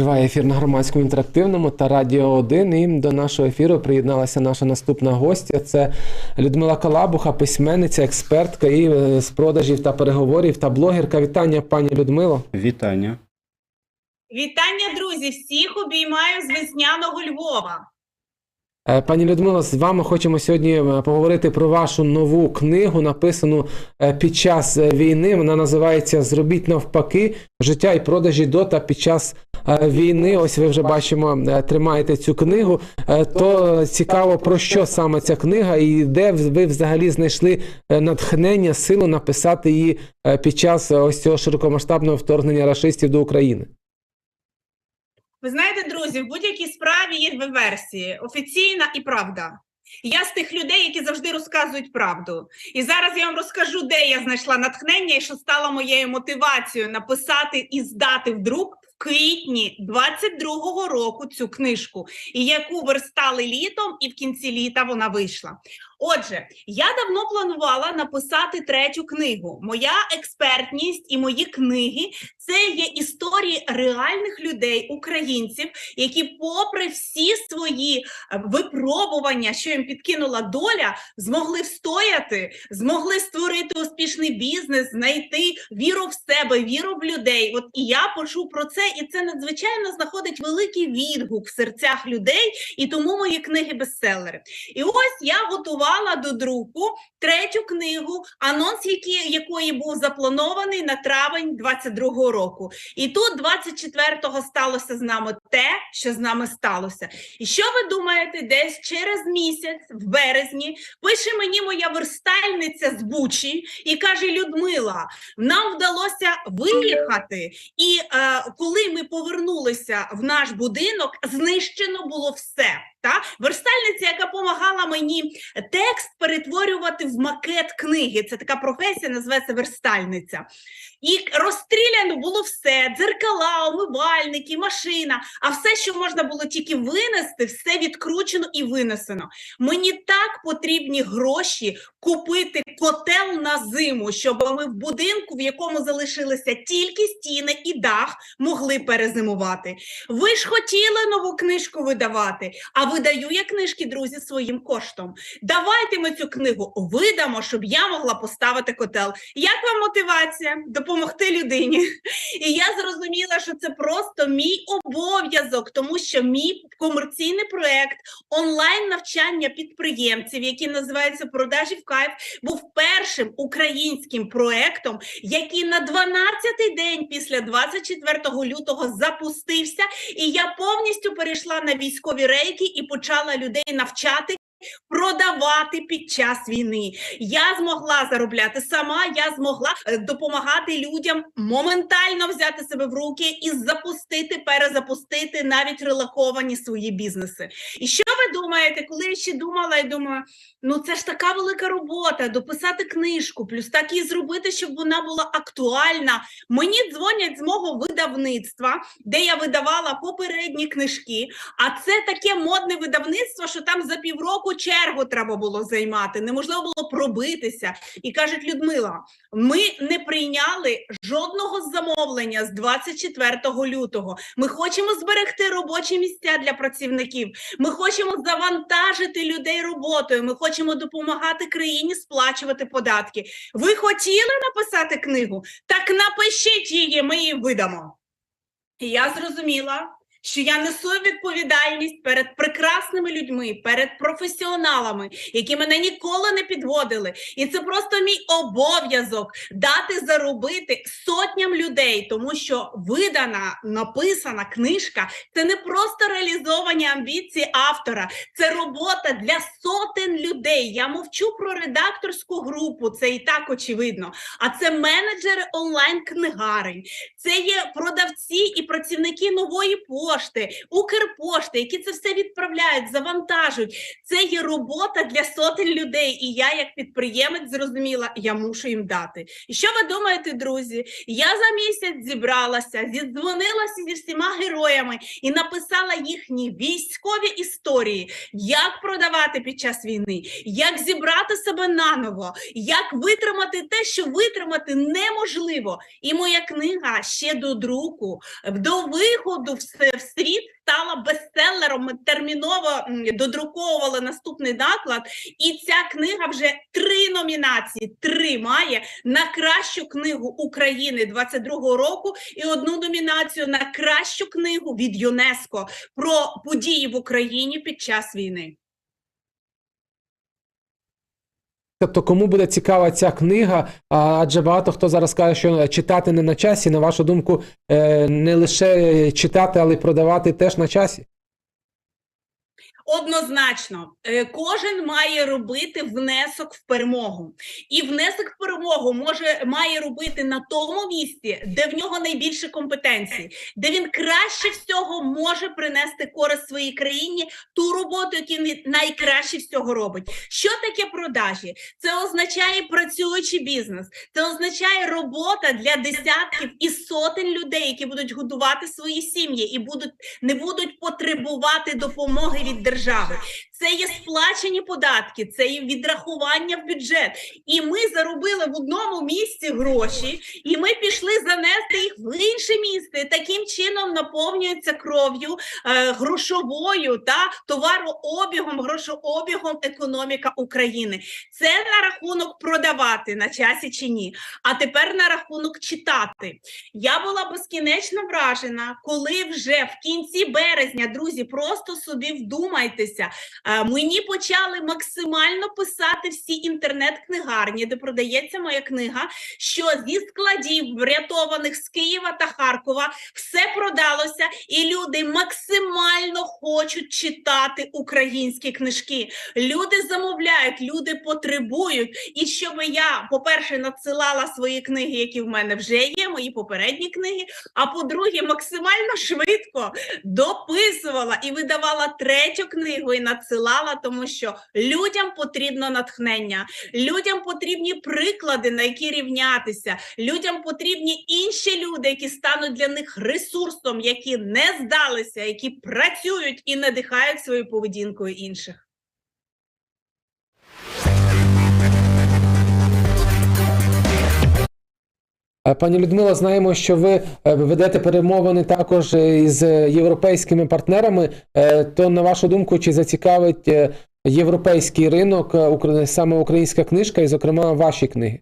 Триває ефір на громадському інтерактивному та Радіо 1. І до нашого ефіру приєдналася наша наступна гостя. Це Людмила Калабуха, письменниця, експертка і е, з продажів та переговорів та блогерка. Вітання, пані Людмило. Вітання. Вітання, друзі! Всіх обіймаю з весняного Львова. Е, Пані Людмило, з вами хочемо сьогодні е, поговорити про вашу нову книгу, написану е, під час війни. Вона називається Зробіть навпаки життя і продажі до та під час війни. Ось ви вже бачимо, тримаєте цю книгу. То цікаво, про що саме ця книга, і де ви взагалі знайшли натхнення, силу написати її під час ось цього широкомасштабного вторгнення рашистів до України. Ви знаєте, друзі, в будь-якій справі є дві версії: офіційна і правда. Я з тих людей, які завжди розказують правду. І зараз я вам розкажу, де я знайшла натхнення і що стало моєю мотивацією написати і здати в друк в квітні 22-го року цю книжку, і яку верстали літом, і в кінці літа вона вийшла. Отже, я давно планувала написати третю книгу. Моя експертність і мої книги це є історії реальних людей, українців, які, попри всі свої е, випробування, що їм підкинула доля, змогли встояти, змогли створити успішний бізнес, знайти віру в себе, віру в людей. От і я почув про це, і це надзвичайно знаходить великий відгук в серцях людей, і тому мої книги бестселери. І ось я готувала до друку третю книгу, анонс які, якої був запланований на травень 22-го року. І тут 24-го сталося з нами те, що з нами сталося. І що ви думаєте, десь через місяць, в березні, пише мені моя верстальниця з Бучі і каже: Людмила, нам вдалося виїхати, і е, коли ми повернулися в наш будинок, знищено було все. Та? Верстальниця, яка допомагала мені текст перетворювати в макет книги. Це така професія, називається верстальниця. І розстріляно було все: дзеркала, умивальники, машина. А все, що можна було тільки винести, все відкручено і винесено. Мені так потрібні гроші купити котел на зиму, щоб ми в будинку, в якому залишилися тільки стіни і дах, могли перезимувати. Ви ж хотіли нову книжку видавати, а видаю я книжки, друзі, своїм коштом. Давайте ми цю книгу видамо, щоб я могла поставити котел. Як вам мотивація допомогти людині? І я зрозуміла, що це просто мій обов'язок, тому що мій комерційний проект онлайн навчання підприємців, який називається Продажі в кайф, був першим українським проектом, який на 12-й день після 24 лютого запустився, і я повністю перейшла на військові рейки і почала людей навчати. Продавати під час війни я змогла заробляти сама. Я змогла е, допомагати людям моментально взяти себе в руки і запустити, перезапустити навіть релоковані свої бізнеси. І що ви думаєте, коли я ще думала і думаю, ну це ж така велика робота, дописати книжку, плюс так і зробити, щоб вона була актуальна. Мені дзвонять з мого видавництва, де я видавала попередні книжки. А це таке модне видавництво, що там за півроку чергу треба було займати, неможливо було пробитися. І кажуть, Людмила, ми не прийняли жодного замовлення з 24 лютого. Ми хочемо зберегти робочі місця для працівників. Ми хочемо завантажити людей роботою. Ми хочемо допомагати країні сплачувати податки. Ви хотіли написати книгу? Так напишіть її, ми її видамо. І я зрозуміла, що я несу відповідальність перед прекрасними людьми, перед професіоналами, які мене ніколи не підводили. І це просто мій обов'язок дати заробити сотням людей, тому що видана, написана книжка це не просто реалізовані амбіції автора, це робота для сотень людей. Я мовчу про редакторську групу, це і так очевидно. А це менеджери онлайн-книгарень, це є продавці і працівники нової пошти. Пошти, Укрпошти, які це все відправляють, завантажують. Це є робота для сотень людей. І я, як підприємець, зрозуміла, я мушу їм дати. І що ви думаєте, друзі? Я за місяць зібралася, зідзвонилася зі всіма героями і написала їхні військові історії, як продавати під час війни, як зібрати себе наново, як витримати те, що витримати неможливо. І моя книга ще до друку, до виходу в с- в стала бестселером. Терміново додруковували наступний наклад. І ця книга вже три номінації, три має на кращу книгу України 22-го року і одну номінацію на кращу книгу від ЮНЕСКО про події в Україні під час війни. Тобто, кому буде цікава ця книга, адже багато хто зараз каже, що читати не на часі. На вашу думку, е, не лише читати, але й продавати теж на часі. Однозначно, е, кожен має робити внесок в перемогу, і внесок в перемогу може має робити на тому місці, де в нього найбільше компетенцій, де він краще всього може принести користь своїй країні, ту роботу, яку він найкраще всього робить. Що таке продажі? Це означає працюючий бізнес, це означає робота для десятків і сотень людей, які будуть годувати свої сім'ї і будуть не будуть потребувати допомоги від держави. Це є сплачені податки, це є відрахування в бюджет. І ми заробили в одному місці гроші, і ми пішли занести їх в інше місце. Таким чином наповнюється кров'ю е, грошовою та товарообігом, грошообігом економіка України. Це на рахунок продавати на часі чи ні. А тепер на рахунок читати. Я була безкінечно вражена, коли вже в кінці березня, друзі, просто собі вдумайтеся. Е, Мені почали максимально писати всі інтернет-книгарні, де продається моя книга, що зі складів врятованих з Києва та Харкова все продалося, і люди максимально хочуть читати українські книжки. Люди замовляють, люди потребують. І щоб я, по-перше, надсилала свої книги, які в мене вже є, мої попередні книги. А по-друге, максимально швидко дописувала і видавала третю книгу і надсилала, тому що людям потрібно натхнення, людям потрібні приклади, на які рівнятися, людям потрібні інші люди, які стануть для них ресурсом, які не здалися, які працюють і надихають своєю поведінкою інших. Пані Людмила, знаємо, що ви е, ведете перемовини також е, із європейськими партнерами. Е, То, на вашу думку, чи зацікавить е, європейський ринок е, саме українська книжка, і, зокрема, ваші книги?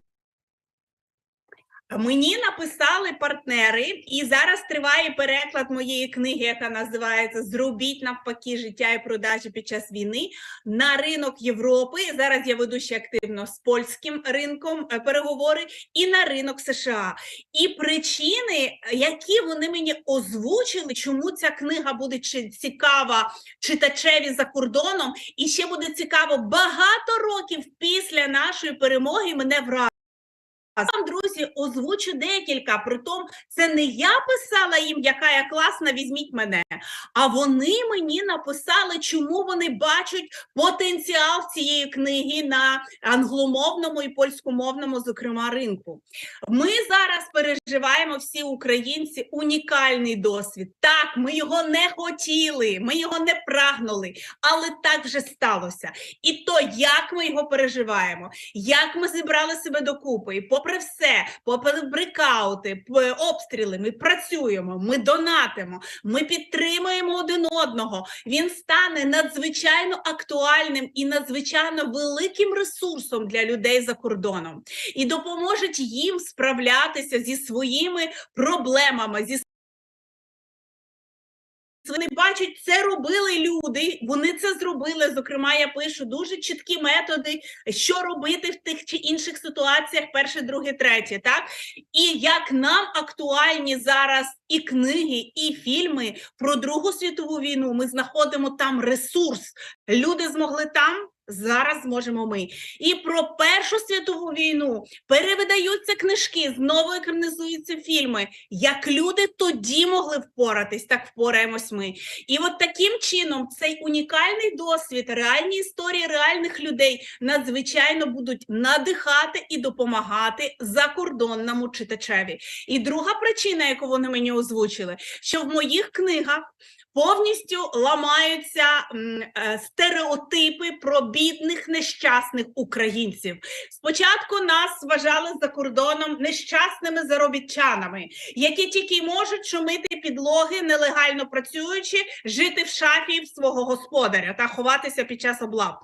Мені написали партнери, і зараз триває переклад моєї книги, яка називається Зробіть навпаки життя і продажі під час війни на ринок Європи. Зараз я веду ще активно з польським ринком е, переговори і на ринок США. І причини, які вони мені озвучили, чому ця книга буде цікава читачеві за кордоном, і ще буде цікаво багато років після нашої перемоги мене вразили. Вам, друзі, озвучу декілька. Притом, це не я писала їм, яка я класна, візьміть мене. А вони мені написали, чому вони бачать потенціал цієї книги на англомовному і польськомовному, зокрема, ринку. Ми зараз переживаємо всі українці унікальний досвід. Так, ми його не хотіли, ми його не прагнули, але так вже сталося. І то, як ми його переживаємо, як ми зібрали себе докупи, і попри все, попри брикаути, обстріли, ми працюємо, ми донатимо, ми підтримуємо один одного. Він стане надзвичайно актуальним і надзвичайно великим ресурсом для людей за кордоном і допоможе їм справлятися зі своїми проблемами, зі вони бачать, це робили люди. Вони це зробили. Зокрема, я пишу дуже чіткі методи, що робити в тих чи інших ситуаціях, перше, друге, третє. Так і як нам актуальні зараз і книги, і фільми про Другу світову війну. Ми знаходимо там ресурс. Люди змогли там. Зараз зможемо ми. І про Першу світову війну перевидаються книжки, знову екранізуються фільми. Як люди тоді могли впоратись, так впораємось ми. І от таким чином цей унікальний досвід, реальні історії реальних людей надзвичайно будуть надихати і допомагати закордонному читачеві. І друга причина, яку вони мені озвучили, що в моїх книгах повністю ламаються е, стереотипи про бідних нещасних українців. Спочатку нас вважали за кордоном нещасними заробітчанами, які тільки можуть шумити підлоги, нелегально працюючи, жити в шафі свого господаря та ховатися під час облав.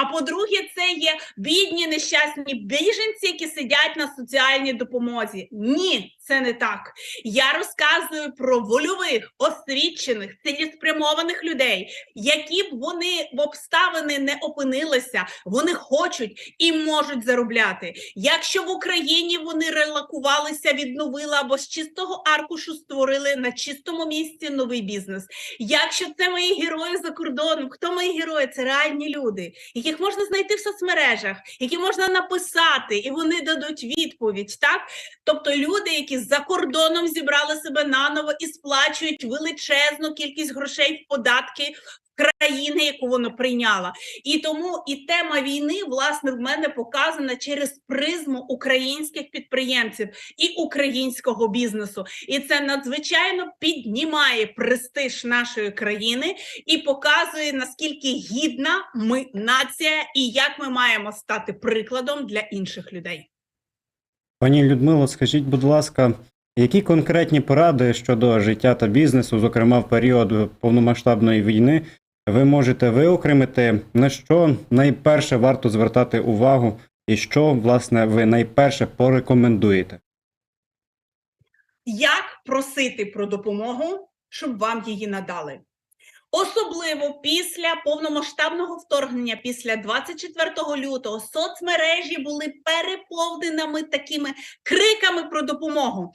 А по-друге, це є бідні нещасні біженці, які сидять на соціальній допомозі. Ні, це не так. Я розказую про вольових, освічених, цілеспрямованих людей, які б вони в обставини не опинилися, вони хочуть і можуть заробляти. Якщо в Україні вони релакувалися, відновили або з чистого аркушу створили на чистому місці новий бізнес. Якщо це мої герої за кордоном, хто мої герої? Це реальні люди, яких можна знайти в соцмережах, які можна написати, і вони дадуть відповідь. Так, тобто люди, які за кордоном зібрали себе наново і сплачують величезну кількість грошей в податки. Країни, яку вона прийняла, і тому і тема війни власне в мене показана через призму українських підприємців і українського бізнесу, і це надзвичайно піднімає престиж нашої країни і показує наскільки гідна ми нація, і як ми маємо стати прикладом для інших людей. Пані Людмило, скажіть, будь ласка, які конкретні поради щодо життя та бізнесу, зокрема в період повномасштабної війни, ви можете виокремити, на що найперше варто звертати увагу, і що, власне, ви найперше порекомендуєте? Як просити про допомогу, щоб вам її надали? Особливо після повномасштабного вторгнення, після 24 лютого, соцмережі були переповненими такими криками про допомогу.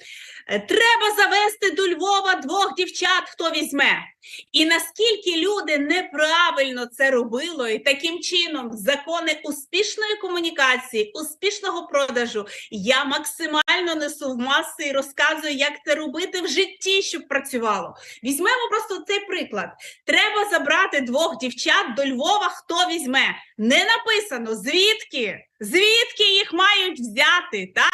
Е, Треба завести до Львова двох дівчат, хто візьме. І наскільки люди неправильно це робили, і таким чином закони успішної комунікації, успішного продажу я максимально несу в маси і розказую, як це робити в житті, щоб працювало. Візьмемо просто цей приклад. Треба забрати двох дівчат до Львова, хто візьме. Не написано звідки, звідки їх мають взяти, та?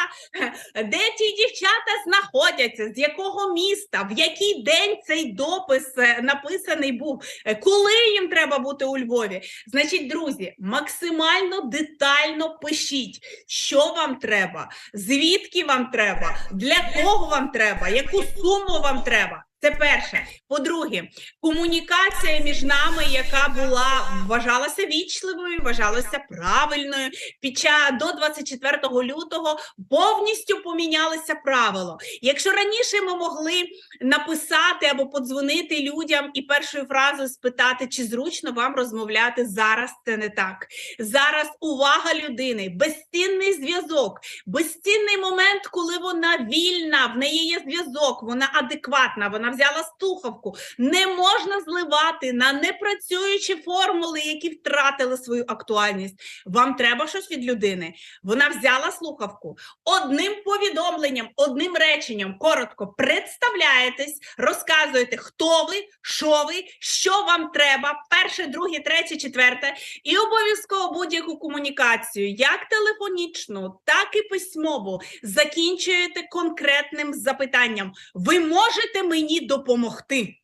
де ті дівчата знаходяться, з якого міста, в який день цей допис е, написаний був, е, коли їм треба бути у Львові. Значить, друзі, максимально детально пишіть, що вам треба, звідки вам треба, для кого вам треба, яку суму вам треба. Це перше. По-друге, комунікація між нами, яка була вважалася вічливою, вважалася правильною. Під час до 24 лютого повністю помінялися правила. Якщо раніше ми могли написати або подзвонити людям і першою фразою спитати, чи зручно вам розмовляти, зараз це не так. Зараз увага людини, безцінний зв'язок, безцінний момент, коли вона вільна, в неї є зв'язок, вона адекватна, вона взяла слухавку. Не можна зливати на непрацюючі формули, які втратили свою актуальність. Вам треба щось від людини. Вона взяла слухавку одним повідомленням, одним реченням, коротко представляєтесь, розказуєте, хто ви, що ви, що вам треба, перше, друге, третє, четверте, і обов'язково будь-яку комунікацію, як телефонічну, так і письмову, закінчуєте конкретним запитанням. Ви можете мені допомогти?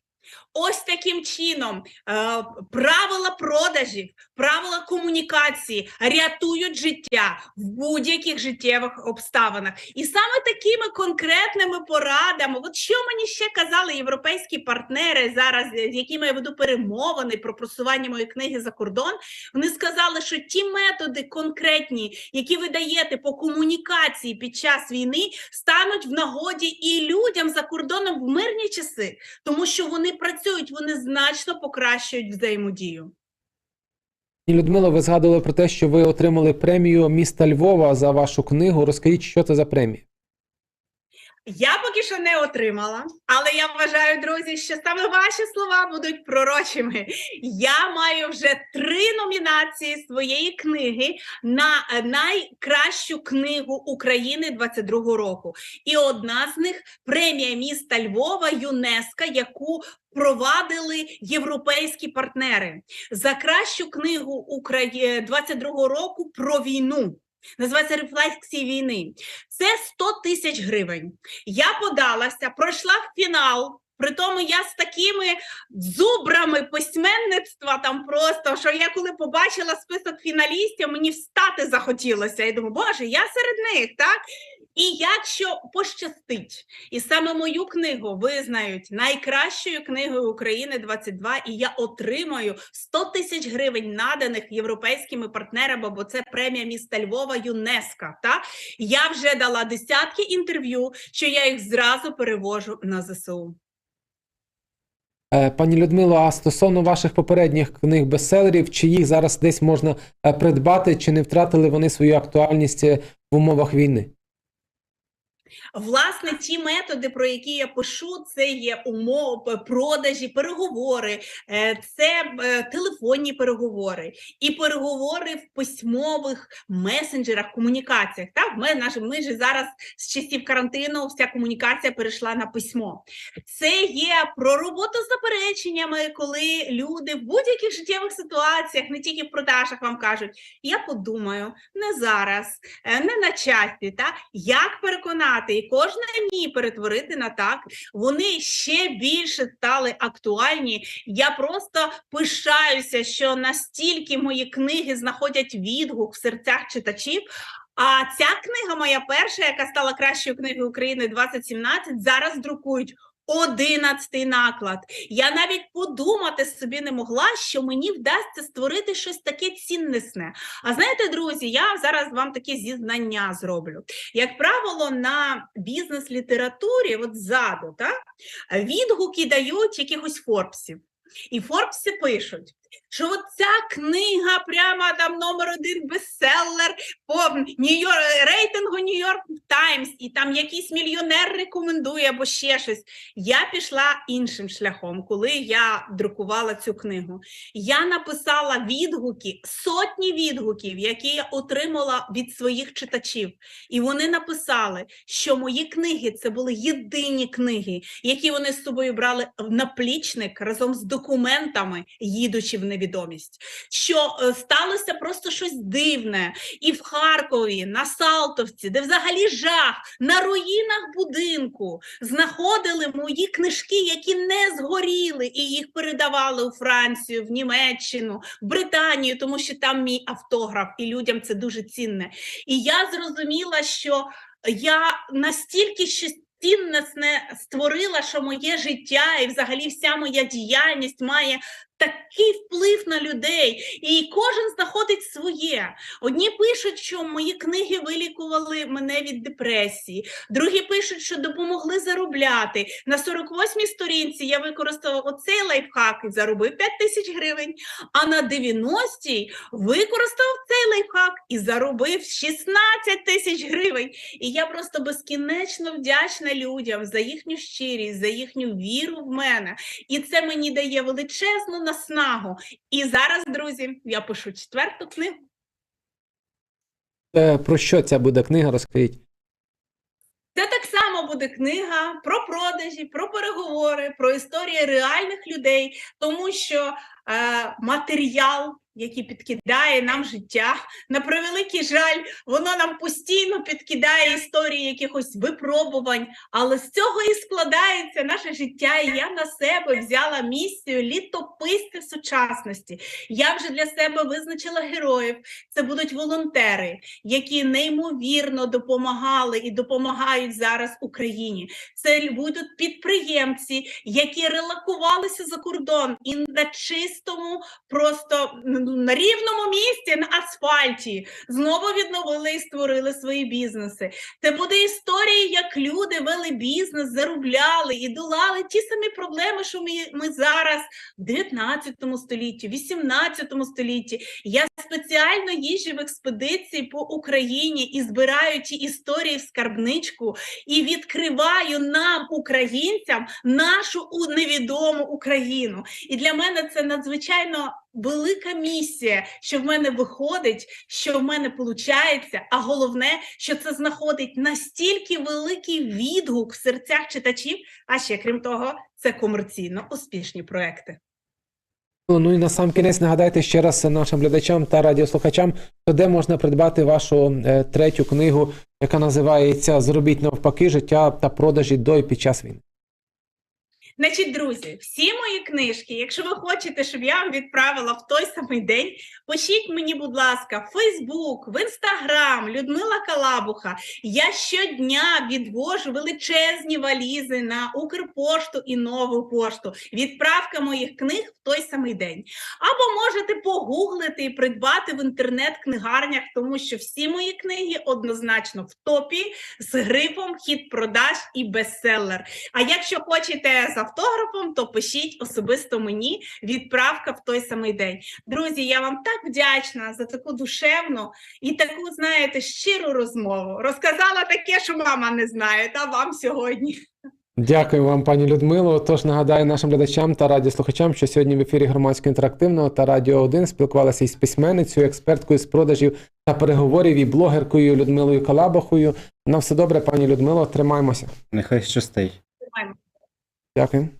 Ось таким чином е, правила продажів, правила комунікації рятують життя в будь-яких життєвих обставинах. І саме такими конкретними порадами, от що мені ще казали європейські партнери зараз, з якими я веду перемовини про просування моєї книги за кордон, вони сказали, що ті методи конкретні, які ви даєте по комунікації під час війни, стануть в нагоді і людям за кордоном в мирні часи, тому що вони працюють, вони значно покращують взаємодію. Людмила, ви згадували про те, що ви отримали премію міста Львова за вашу книгу. Розкажіть, що це за премія? Я поки що не отримала, але я вважаю, друзі, що саме ваші слова будуть пророчими. Я маю вже три номінації своєї книги на найкращу книгу України 22 року. І одна з них премія міста Львова ЮНЕСКО, яку провадили європейські партнери за кращу книгу Украї... 22 року про війну. Називається рефлексії війни. Це 100 тисяч гривень. Я подалася, пройшла в фінал. При тому я з такими зубрами письменництва там просто, що я коли побачила список фіналістів, мені встати захотілося. Я думаю, боже, я серед них, так? І якщо пощастить, і саме мою книгу визнають найкращою книгою України 22, і я отримаю 100 тисяч гривень, наданих європейськими партнерами, бо це премія міста Львова ЮНЕСКО. Та я вже дала десятки інтерв'ю, що я їх зразу перевожу на ЗСУ. Е, Пані Людмило, а стосовно ваших попередніх книг бестселерів, чи їх зараз десь можна е, придбати, чи не втратили вони свою актуальність е, в умовах війни? Власне, ті методи, про які я пишу, це є умови, продажі, переговори, е, це е, телефонні переговори і переговори в письмових месенджерах, комунікаціях. Так, ми, наш, ми ж зараз з часів карантину вся комунікація перейшла на письмо. Це є про роботу з запереченнями, коли люди в будь-яких життєвих ситуаціях, не тільки в продажах, вам кажуть, я подумаю, не зараз, е, не на часі, та як переконати і кожне ні перетворити на так. Вони ще більше стали актуальні. Я просто пишаюся, що настільки мої книги знаходять відгук в серцях читачів. А ця книга, моя перша, яка стала кращою книгою України 2017, зараз друкують. Одинадцятий наклад. Я навіть подумати собі не могла, що мені вдасться створити щось таке ціннісне. А знаєте, друзі, я зараз вам такі зізнання зроблю. Як правило, на бізнес-літературі, от ззаду, так, відгуки дають якихось Форбсів. І Форбси пишуть, що от ця книга прямо там номер один бестселер по Нью-Йор- рейтингу Нью-Йорк Таймс, і там якийсь мільйонер рекомендує або ще щось. Я пішла іншим шляхом, коли я друкувала цю книгу. Я написала відгуки, сотні відгуків, які я отримала від своїх читачів. І вони написали, що мої книги це були єдині книги, які вони з собою брали в наплічник разом з документами, їдучи в невідомість. Що е, сталося просто щось дивне. І в Харкові, на Салтовці, де взагалі жах, на руїнах будинку знаходили мої книжки, які не згоріли, і їх передавали у Францію, в Німеччину, в Британію, тому що там мій автограф, і людям це дуже цінне. І я зрозуміла, що я настільки щось цінностне створила, що моє життя і взагалі вся моя діяльність має такий вплив на людей, і кожен знаходить своє. Одні пишуть, що мої книги вилікували мене від депресії, другі пишуть, що допомогли заробляти. На 48-й сторінці я використала оцей лайфхак і заробив 5 тисяч гривень, а на 90-й використав цей лайфхак і заробив 16 тисяч гривень. І я просто безкінечно вдячна людям за їхню щирість, за їхню віру в мене. І це мені дає величезну наснагу. І зараз, друзі, я пишу четверту книгу. Е, Про що ця буде книга? Розкажіть. Це так само буде книга про продажі, про переговори, про історії реальних людей, тому що матеріал, який підкидає нам життя, на превеликий жаль, воно нам постійно підкидає історії якихось випробувань, але з цього і складається наше життя. І я на себе взяла місію літописця сучасності. Я вже для себе визначила героїв. Це будуть волонтери, які неймовірно допомагали і допомагають зараз Україні. Це будуть підприємці, які релакувалися за кордон і на чистому просто на рівному місці на асфальті знову відновили і створили свої бізнеси. Це буде історія, як люди вели бізнес, заробляли і долали ті самі проблеми, що ми, ми зараз в 19 столітті, 18 столітті. Я спеціально їжджу в експедиції по Україні і збираю ті історії в скарбничку і відкриваю нам, українцям, нашу невідому Україну. І для мене це надзвичайно велика місія, що в мене виходить, що в мене виходить, а головне, що це знаходить настільки великий відгук в серцях читачів, а ще крім того, це комерційно успішні проекти. Ну і на сам кінець нагадайте ще раз нашим глядачам та радіослухачам, де можна придбати вашу е, третю книгу, яка називається Зробіть навпаки життя та продажі до і під час війни. Значить, друзі, всі мої книжки, якщо ви хочете, щоб я вам відправила в той самий день, пишіть мені, будь ласка, в Фейсбук, в Інстаграм, Людмила Калабуха. Я щодня відвожу величезні валізи на Укрпошту і нову пошту. Відправка моїх книг в той самий день. Або можете погуглити і придбати в інтернет-книгарнях, тому що всі мої книги однозначно в топі з грифом хід продаж і бестселер. А якщо хочете з автографом, то пишіть особисто мені відправка в той самий день. Друзі, я вам так вдячна за таку душевну і таку, знаєте, щиру розмову. Розказала таке, що мама не знає, та вам сьогодні. Дякую вам, пані Людмило. Тож нагадаю нашим глядачам та радіослухачам, що сьогодні в ефірі громадського інтерактивного та Радіо 1 спілкувалися із письменницею, експерткою з продажів та переговорів і блогеркою Людмилою Калабахою. На все добре, пані Людмило, тримаємося. Нехай щастить. Тримаємо. Ďakujem.